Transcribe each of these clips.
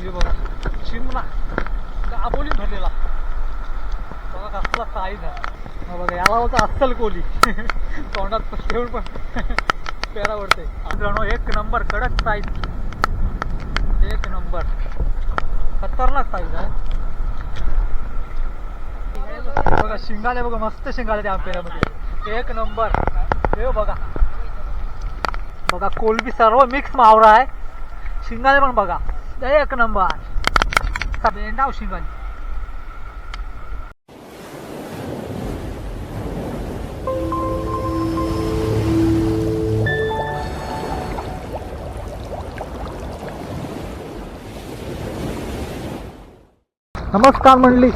हे बघा चिमणा दाबोली भरलेला. बघा कसला साईज आहे. बघा याला होता अस्सल कोली. तोंडात ठेवून पण पेरा वरते मित्रांनो एक नंबर कडक साईज एक नंबर खतरनाक साईज आहे. बघा शिंगाले बघा मस्त शिंगाले त्या पेऱ्यामध्ये एक नंबर हे बघा. बघा कोलबी सर्व मिक्स मावरा आहे. शिंगाले पण बघा. एक नंबर. बेंडाव शिंगाली. नमस्कार मंडळी.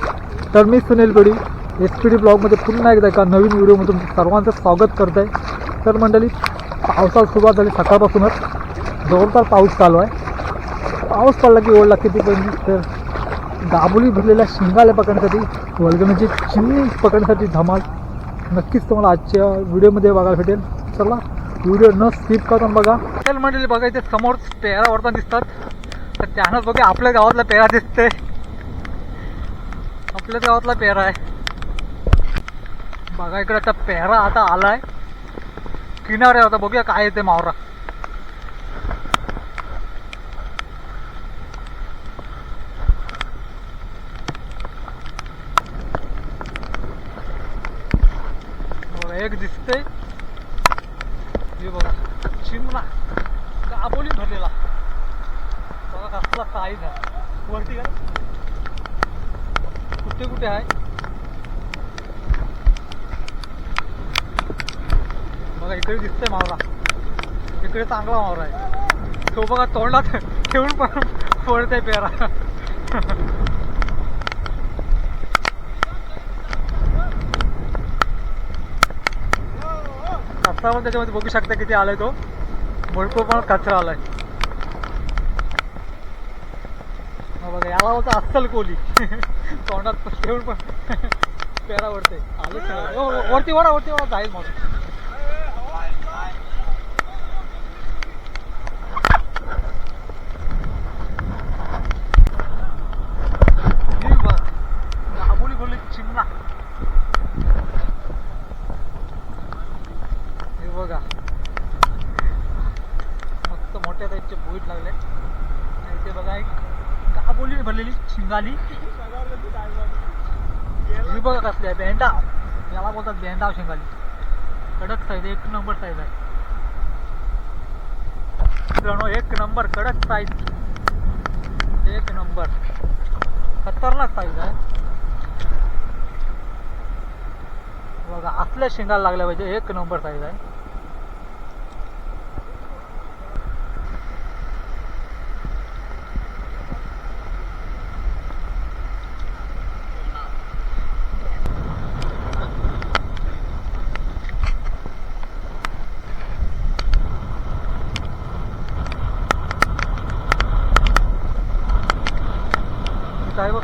तर मी सुनील गडी एस पी डी ब्लॉगमध्ये पुन्हा एकदा एका नवीन व्हिडिओमध्ये तुमचं सर्वांचं स्वागत करत आहे तर मंडळी पावसाला सुरुवात झाली सकाळपासूनच. जोरदार पाऊस चालू आहे. पाऊस पडला की ओढ लागते ती पण. तर दाबोली भरलेल्या शिंगाला पकडण्यासाठी वल्गणीची चिमणी पकडण्यासाठी धमाल. नक्कीच तुम्हाला आजच्या व्हिडिओमध्ये बघायला भेटेल. चला व्हिडिओ न स्किप करून बघा. चल मंडळी बघा इथे समोर पेरा वरता दिसतात. तर त्यानंच बघा आपल्या गावातला पेरा दिसते आपल्याच गावातला पेरा आहे. बघा इकडे आता पेहरा आता आलाय. किनारे आता बघूया काय येते मावरा बघा, एक दिसते हे बघा चिमणा. दाबोली भरलेला बघा कसला साईज आहे. वरती काय कुठे कुठे आहे? बघा इकडे दिसतंय मावरा. इकडे चांगला मावरा आहे. तो बघा तोंडात ठेवून पण पडते पेरा. आता पण त्याच्यामध्ये बघू शकता किती आलाय तो. भरपूर पण कचरा आलाय. बघा याला होता अस्सल कोली तोंडात ठेवून पण पेरा वरते आले हो, हो, वरती वडा वरती वडा जाईल मग ही बघ, दाबोली बोलली चिमणा हे बघा मस्त मोठ्या टाईपचे बोईट लागले आणि इथे बघा एक दाबोली भरलेली शिंगाली. ही बघा कसली आहे याला बोलतात बेंडाव शिंगाली. कडक साईज एक नंबर साईज आहे. मित्रांनो एक नंबर कडक साईज एक नंबर खतरनाक साईज आहे. बघा असल्या शिंगाला लागल्या पाहिजे एक नंबर साईज आहे काय बघ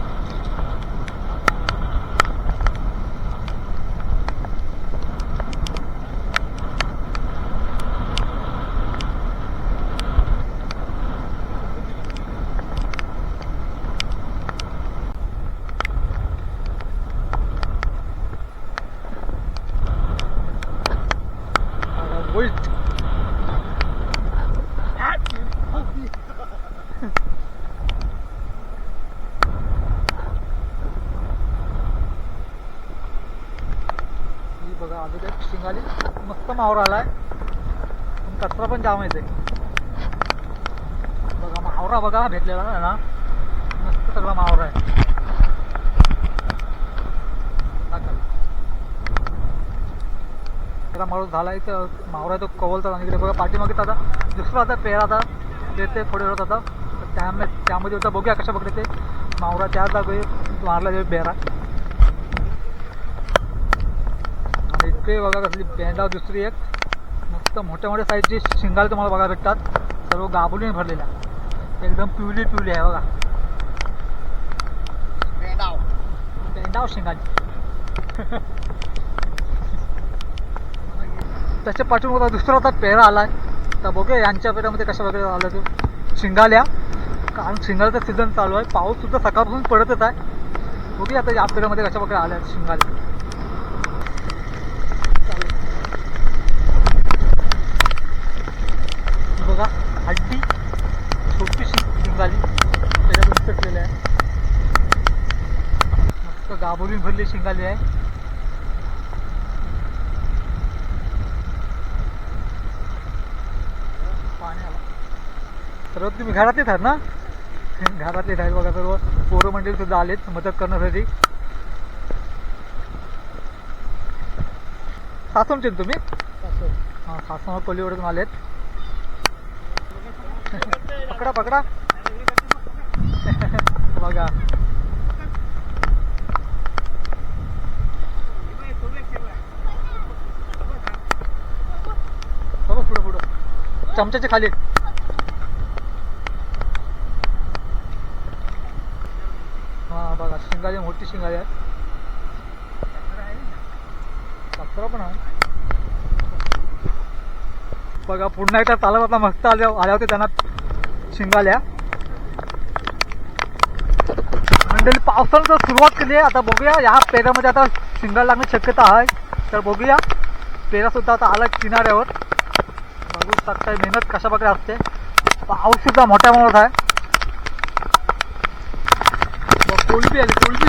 Wait. ही बघा पार्किंग आली मस्त मावरा आलाय. पण कचरा पण जाम येते बघा मावरा बघा भेटलेला आहे ना. मस्त सगळा मावरा आहे. माणूस झाला इथं मावरा तो कवलचा आणि इकडे बघा पाठीमागे आता दुसरा आता पेरा आता. येते थोडे वेळात आता त्यामध्ये त्यामध्ये होता. बघूया कशा बघते ते मावरा त्या जागे मारला ते पेरा इकडे बघा कसली बँडाव दुसरी एक. मस्त मोठ्या मोठ्या साईजची शिंगाल तुम्हाला बघायला भेटतात. सर्व गाबुलीने भरलेल्या. एकदम पिवली पिवली आहे बघा. बँडाव शिंगाली. त्याच्या पाठीमागे दुसरा आता पेरा आलाय. तर बघूया यांच्या पेरामध्ये कशा वगैरे आलं ते. शिंगाल्या कारण शिंगाचा सीझन चालू आहे. पाऊस सुद्धा सकाळपासून पडतच आहे. बघूया आता या पेरामध्ये कशा प्रकारे आल्या आहेत शिंगाले चालेल. बघा हड्डी छोटीशी शिंगाली त्याच्यातून पेटलेली आहे मस्त गाभोरीन भरली शिंगाली आहे. सर्व तुम्ही घरातलेच आहात ना? घरातलेच आहेत बघा सर्व. पोरं मंडळी सुद्धा आलेत मदत करण्यासाठी. सासमचे तुम्ही? हां सासम पल्लीवरून आलेत. पकडा पकडा. बघा. चमच्याच्या खाली. हा बघा शिंगाली मोठी शिंगाली आहे. पण आहे. बघा पुन्हा एकदा चालत आता मस्त आल्या आल्या होत्या त्यांना शिंगाल्या. मंडळी पावसानं जर सुरुवात केली आहे. आता बघूया या पेऱ्यामध्ये आता शिंगाला लागण्याची शक्यता आहे. तर बघूया पेरा सुद्धा आता आला किनाऱ्यावर. बघू शकताय मेहनत कशा प्रकारे असते पाऊस सुद्धा मोठ्या प्रमाणात आहे बघ, कोलबी आली कोलबी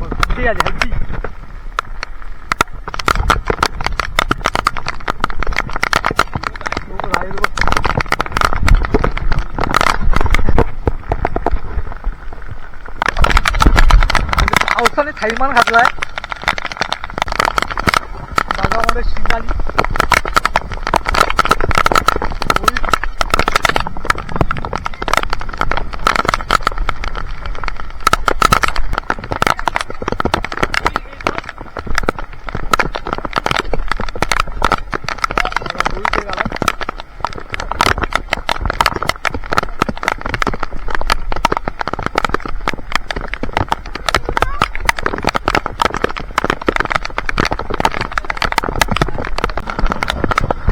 बघ, हत्ती आली हत्ती बघ, राहिलं बघ. म्हणजे पावसाने थैमान घातलाय बागामध्ये शिंगाली होळी. बघा, होळी ते घाला.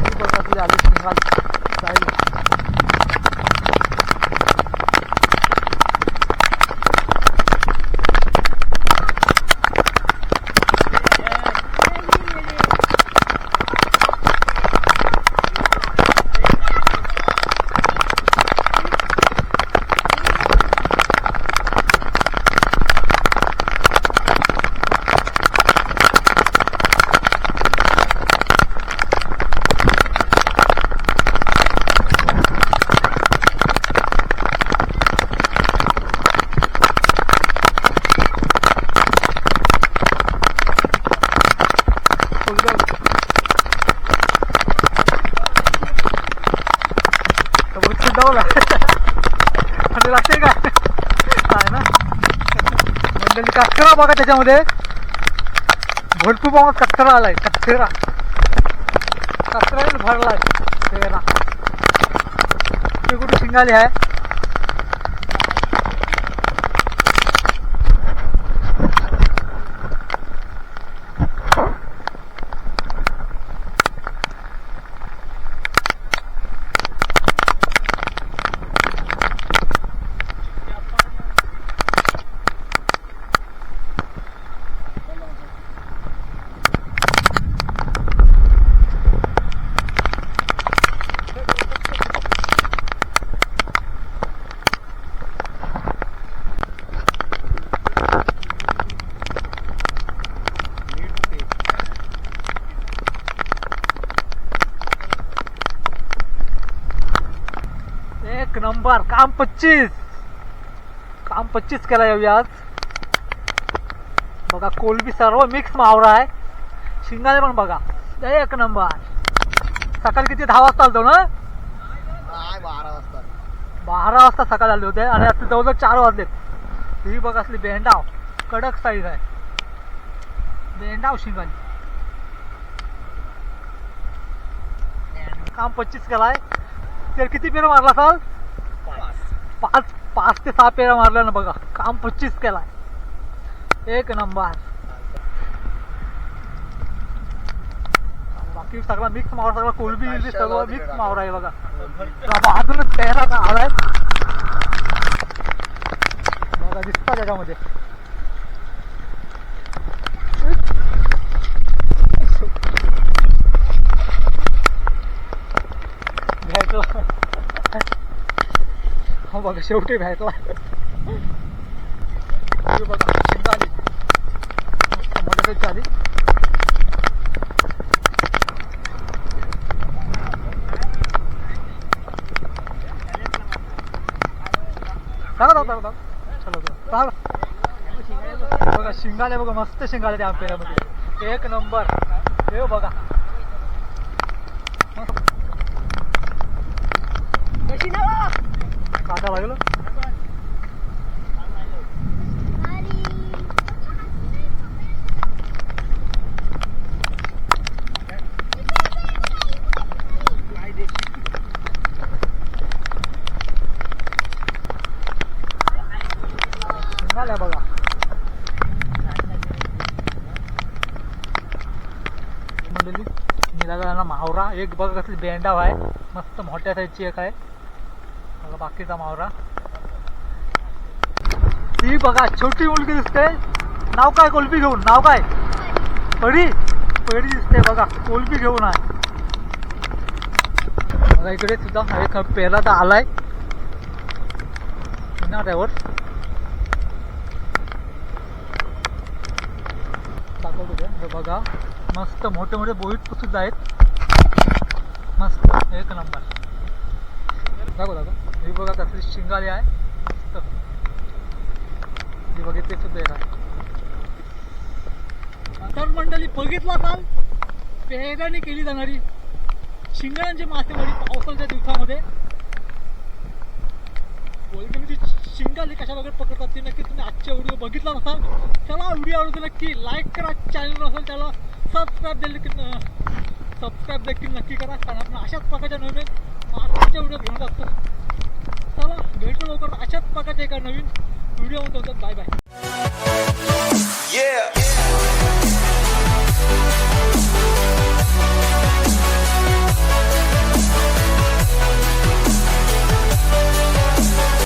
ही बघा ती आली शिंगाली. जायला. कोलबी आली. तर आणि लागते का काय ना? मंडळी कचरा बघा त्याच्यामध्ये. भरपूर प्रमाणात कचरा आलाय कचरा. कचरा भरलाय. पेरा ते कुठे शिंगाली आहे एक नंबर काम पच्चीस. काम पच्चीस केला यावी आज बघा कोलबी सर्व मिक्स मावरा आहे. शिंगाले पण बघा. एक नंबर सकाळी किती? दहा वाजता आलतो ना? बारा वाजता. बारा वाजता सकाळी आले होते आणि आता जवळजवळ चार वाजलेत ही बघ असली बेंडाव कडक साईज आहे. बेंडाव शिंगाली काम पच्चीस केलाय. तर किती पेरा मारला असाल? पाच पाच ते सहा पेरा मारल्या ना बघा. काम पच्चीस केलाय. एक नंबर. बाकी सगळा मिक्स मावरा सगळा कोलबी सगळं मिक्स मावरा आहे बघा. बाबा, अजूनच पेहरा का आलाय? बघा दिसता त्याच्यामध्ये भेटला हो बघा शेवटी भेटला. बघा आली बघा शिंगाले बघा मस्त शिंगाले त्या पेऱ्यामध्ये एक नंबर. हे बघा. काटा लागलं? मंडळी निघाला मावरा एक बघा कसली बेंडाव आहे. मस्त मोठ्या साईजची एक आहे. बाकीचा मावरा। ती बघा छोटी मुलगी दिसते. नाव काय? कोल्पी घेऊन. नाव काय? पडी. पडी दिसते बघा. कोल्पी घेऊन आहे बघा इकडे सुद्धा एक पेला तर आलाय. किनाऱ्यावर दाखवतो हे बघा. मस्त मोठे मोठे बोईट सुद्धा आहेत. मस्त. एक नंबर. दाखव दाखव हे बघा कसली शिंगाली आहे. मस्त ही बघितली सुद्धा एका तर मंडळी बघितला काल पेहराने केली जाणारी शिंगाळ्यांची मासेमारी पावसाळ्याच्या दिवसामध्ये. कोलंबीची शिंगाली कशा वगैरे पकडतात ते नक्की तुम्ही आजच्या व्हिडिओ बघितला नसाल? त्याला व्हिडिओ आवडतो नक्की लाईक करा चॅनल नसेल त्याला सबस्क्राईब देखील सबस्क्राईब देखील नक्की करा. कारण आपण अशाच प्रकारच्या नवीन मासेच्या व्हिडिओ घेऊन असतो चला भेटू लवकर. अशाच प्रकारच्या एका नवीन व्हिडिओ म्हणतो बाय बाय. Yeah.